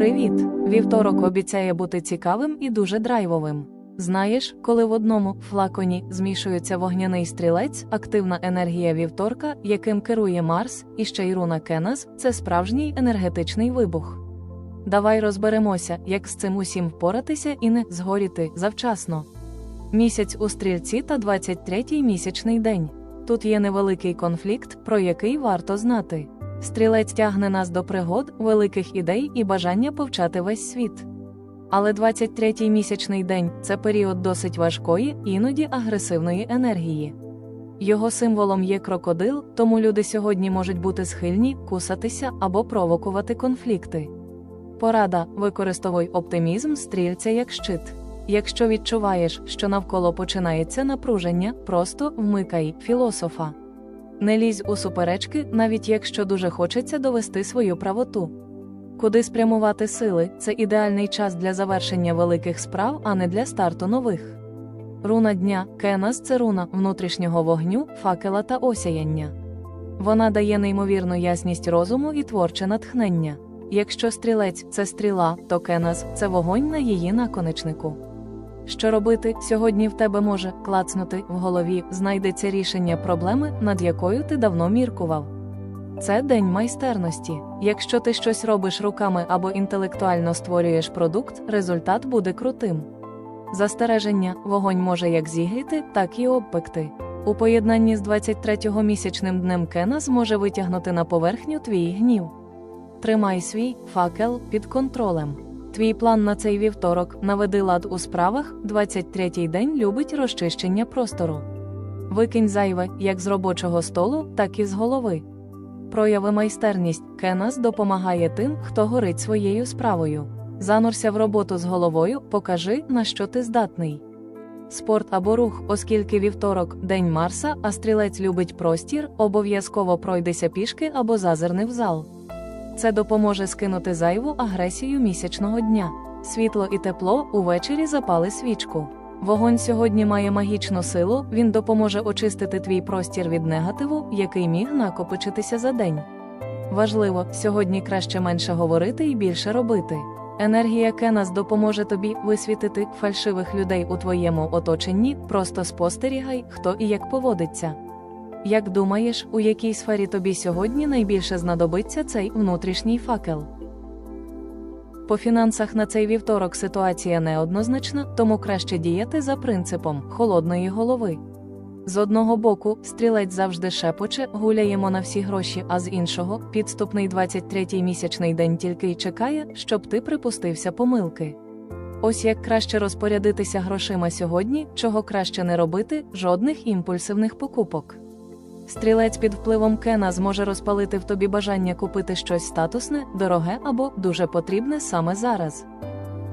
Привіт! Вівторок обіцяє бути цікавим і дуже драйвовим. Знаєш, коли в одному флаконі змішується вогняний стрілець, активна енергія вівторка, яким керує Марс, і ще й руна Кенас, це справжній енергетичний вибух. Давай розберемося, як з цим усім впоратися і не згоріти завчасно. Місяць у стрільці та 23-й місячний день. Тут є невеликий конфлікт, про який варто знати. Стрілець тягне нас до пригод, великих ідей і бажання повчати весь світ. Але 23-й місячний день це період досить важкої, іноді агресивної енергії. Його символом є крокодил, тому люди сьогодні можуть бути схильні кусатися або провокувати конфлікти. Порада використовуй оптимізм стрільця як щит. Якщо відчуваєш, що навколо починається напруження, просто вмикай філософа. Не лізь у суперечки, навіть якщо дуже хочеться довести свою правоту. Куди спрямувати сили це ідеальний час для завершення великих справ, а не для старту нових. Руна дня Кенас це руна внутрішнього вогню, факела та осяяння. Вона дає неймовірну ясність розуму і творче натхнення. Якщо стрілець це стріла, то Кенас це вогонь на її наконечнику. Що робити сьогодні в тебе може клацнути в голові, знайдеться рішення проблеми, над якою ти давно міркував. Це день майстерності. Якщо ти щось робиш руками або інтелектуально створюєш продукт, результат буде крутим. Застереження вогонь може як зігріти, так і обпекти. У поєднанні з 23-го місячним днем Кена зможе витягнути на поверхню твій гнів. Тримай свій факел під контролем. Твій план на цей вівторок наведи лад у справах, 23-й день любить розчищення простору. Викинь зайве як з робочого столу, так і з голови. Прояви майстерність Кенас допомагає тим, хто горить своєю справою. Занурся в роботу з головою, покажи, на що ти здатний. Спорт або рух, оскільки вівторок день Марса, а стрілець любить простір, обов'язково пройдися пішки або зазирни в зал. Це допоможе скинути зайву агресію місячного дня. Світло і тепло увечері запали свічку. Вогонь сьогодні має магічну силу, він допоможе очистити твій простір від негативу, який міг накопичитися за день. Важливо, сьогодні краще менше говорити і більше робити. Енергія Кенас допоможе тобі висвітити фальшивих людей у твоєму оточенні, просто спостерігай, хто і як поводиться. Як думаєш, у якій сфері тобі сьогодні найбільше знадобиться цей внутрішній факел? По фінансах на цей вівторок ситуація неоднозначна, тому краще діяти за принципом холодної голови. З одного боку, стрілець завжди шепоче, гуляємо на всі гроші, а з іншого, підступний 23-й місячний день тільки й чекає, щоб ти припустився помилки. Ось як краще розпорядитися грошима сьогодні, чого краще не робити, жодних імпульсивних покупок. Стрілець під впливом Кена зможе розпалити в тобі бажання купити щось статусне, дороге або дуже потрібне саме зараз.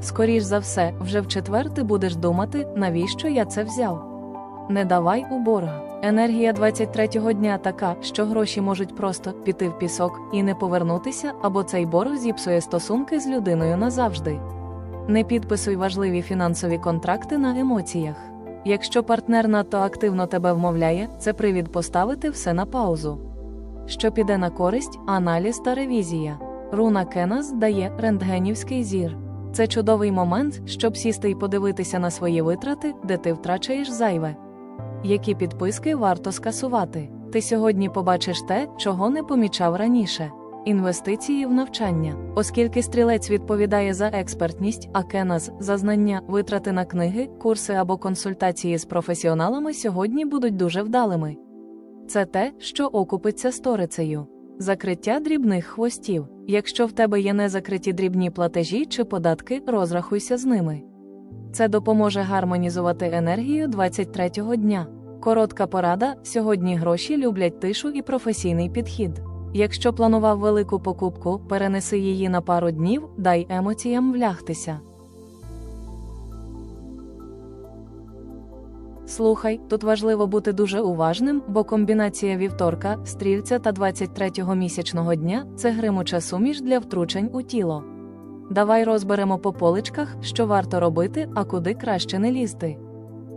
Скоріш за все, вже в четвер ти будеш думати, навіщо я це взяв. Не давай у борг. Енергія 23-го дня така, що гроші можуть просто піти в пісок і не повернутися, або цей борг зіпсує стосунки з людиною назавжди. Не підписуй важливі фінансові контракти на емоціях. Якщо партнер надто активно тебе вмовляє, це привід поставити все на паузу. Що піде на користь, аналіз та ревізія. Руна Кенас дає рентгенівський зір. Це чудовий момент, щоб сісти і подивитися на свої витрати, де ти втрачаєш зайве. Які підписки варто скасувати? Ти сьогодні побачиш те, чого не помічав раніше. Інвестиції в навчання, оскільки стрілець відповідає за експертність, а Кенас за знання, витрати на книги, курси або консультації з професіоналами сьогодні будуть дуже вдалими. Це те, що окупиться сторицею. Закриття дрібних хвостів. Якщо в тебе є незакриті дрібні платежі чи податки, розрахуйся з ними. Це допоможе гармонізувати енергію 23-го дня. Коротка порада: сьогодні гроші люблять тишу і професійний підхід. Якщо планував велику покупку, перенеси її на пару днів, дай емоціям влягтися. Слухай, тут важливо бути дуже уважним, бо комбінація вівторка, стрільця та 23-го місячного дня це гримуча суміш для втручень у тіло. Давай розберемо по поличках, що варто робити, а куди краще не лізти.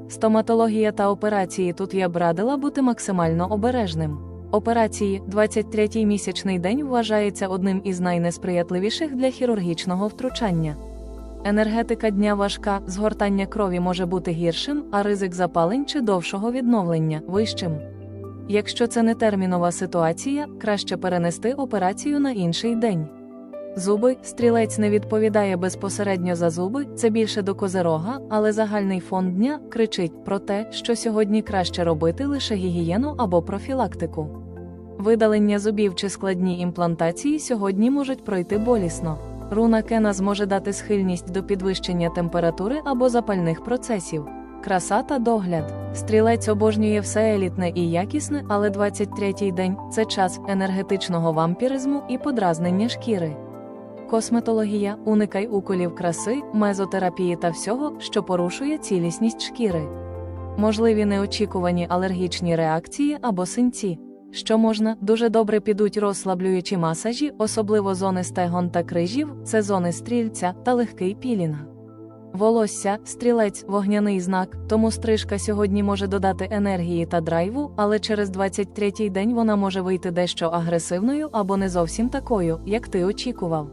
Стоматологія та операції тут я б радила бути максимально обережним. Операції 23-й місячний день вважається одним із найнесприятливіших для хірургічного втручання. Енергетика дня важка, згортання крові може бути гіршим, а ризик запалень чи довшого відновлення вищим. Якщо це не термінова ситуація, краще перенести операцію на інший день. Зуби стрілець не відповідає безпосередньо за зуби, це більше до козерога, але загальний фон дня кричить про те, що сьогодні краще робити лише гігієну або профілактику. Видалення зубів чи складні імплантації сьогодні можуть пройти болісно. Руна Кена зможе дати схильність до підвищення температури або запальних процесів. Краса та догляд. Стрілець обожнює все елітне і якісне, але 23-й день це час енергетичного вампіризму і подразнення шкіри. Косметологія уникай уколів краси, мезотерапії та всього, що порушує цілісність шкіри. Можливі неочікувані алергічні реакції або синці. Що можна, дуже добре підуть розслаблюючі масажі, особливо зони стегон та крижів, це зони стрільця та легкий пілінг. Волосся, стрілець, вогняний знак, тому стрижка сьогодні може додати енергії та драйву, але через 23-й день вона може вийти дещо агресивною або не зовсім такою, як ти очікував.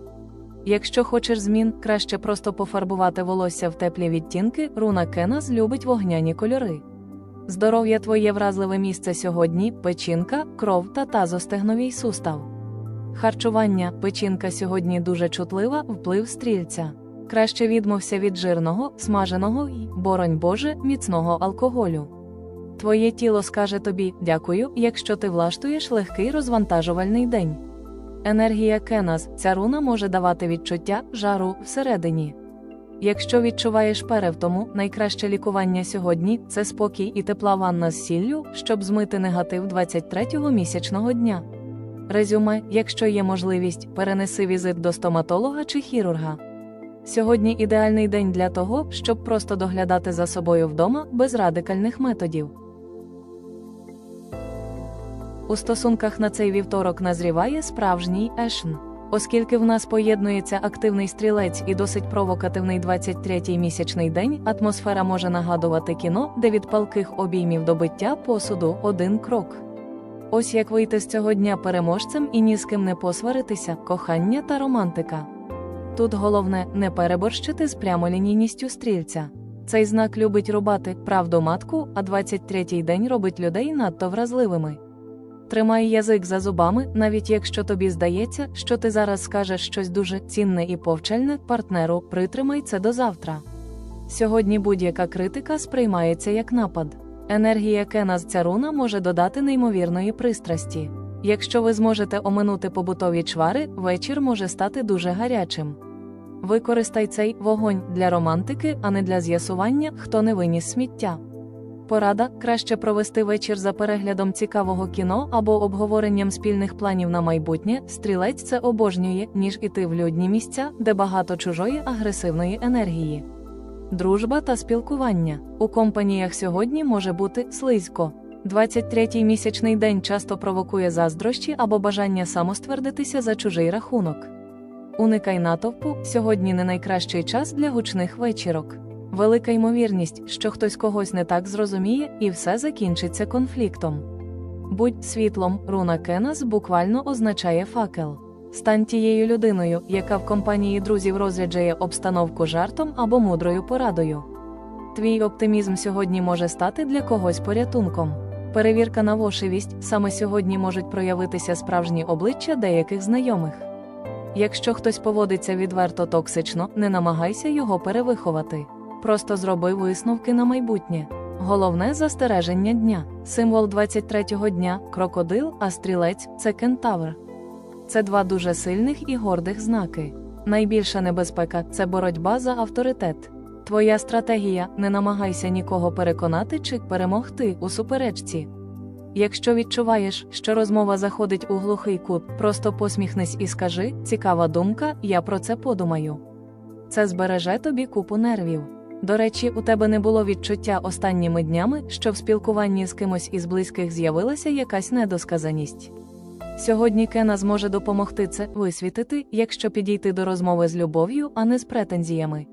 Якщо хочеш змін, краще просто пофарбувати волосся в теплі відтінки, руна Кенас любить вогняні кольори. Здоров'я твоє вразливе місце сьогодні печінка, кров та тазостегновий сустав. Харчування печінка сьогодні дуже чутлива, вплив стрільця. Краще відмовся від жирного, смаженого і, боронь Боже, міцного алкоголю. Твоє тіло скаже тобі дякую, якщо ти влаштуєш легкий розвантажувальний день. Енергія Кеназ, ця руна може давати відчуття жару всередині. Якщо відчуваєш перевтому, найкраще лікування сьогодні це спокій і тепла ванна з сіллю, щоб змити негатив 23-го місячного дня. Резюме, якщо є можливість, перенеси візит до стоматолога чи хірурга. Сьогодні ідеальний день для того, щоб просто доглядати за собою вдома без радикальних методів. У стосунках на цей вівторок назріває справжній ешн. Оскільки в нас поєднується активний стрілець і досить провокативний 23-й місячний день, атмосфера може нагадувати кіно, де від палких обіймів до биття посуду один крок. Ось як вийти з цього дня переможцем і ні з ким не посваритися, кохання та романтика. Тут головне не переборщити з прямолінійністю стрільця. Цей знак любить рубати правду матку, а 23-й день робить людей надто вразливими. Тримай язик за зубами, навіть якщо тобі здається, що ти зараз скажеш щось дуже цінне і повчальне партнеру, притримай це до завтра. Сьогодні будь-яка критика сприймається як напад. Енергія Кена з ця руна може додати неймовірної пристрасті. Якщо ви зможете оминути побутові чвари, вечір може стати дуже гарячим. Використай цей вогонь для романтики, а не для з'ясування, хто не виніс сміття. Порада краще провести вечір за переглядом цікавого кіно або обговоренням спільних планів на майбутнє. Стрілець це обожнює, ніж іти в людні місця, де багато чужої агресивної енергії. Дружба та спілкування у компаніях сьогодні може бути слизько. 23-й місячний день часто провокує заздрощі або бажання самоствердитися за чужий рахунок. Уникай натовпу сьогодні не найкращий час для гучних вечірок. Велика ймовірність, що хтось когось не так зрозуміє, і все закінчиться конфліктом. Будь світлом, руна Кенас буквально означає факел. Стань тією людиною, яка в компанії друзів розряджає обстановку жартом або мудрою порадою. Твій оптимізм сьогодні може стати для когось порятунком. Перевірка на вошивість саме сьогодні можуть проявитися справжні обличчя деяких знайомих. Якщо хтось поводиться відверто токсично, не намагайся його перевиховати. Просто зроби висновки на майбутнє. Головне застереження дня. Символ 23-го дня крокодил, а стрілець це кентавр. Це два дуже сильних і гордих знаки. Найбільша небезпека це боротьба за авторитет. Твоя стратегія не намагайся нікого переконати чи перемогти у суперечці. Якщо відчуваєш, що розмова заходить у глухий кут, просто посміхнись і скажи: цікава думка, я про це подумаю. Це збереже тобі купу нервів. До речі, у тебе не було відчуття останніми днями, що в спілкуванні з кимось із близьких з'явилася якась недосказаність. Сьогодні Кена зможе допомогти це висвітити, якщо підійти до розмови з любов'ю, а не з претензіями.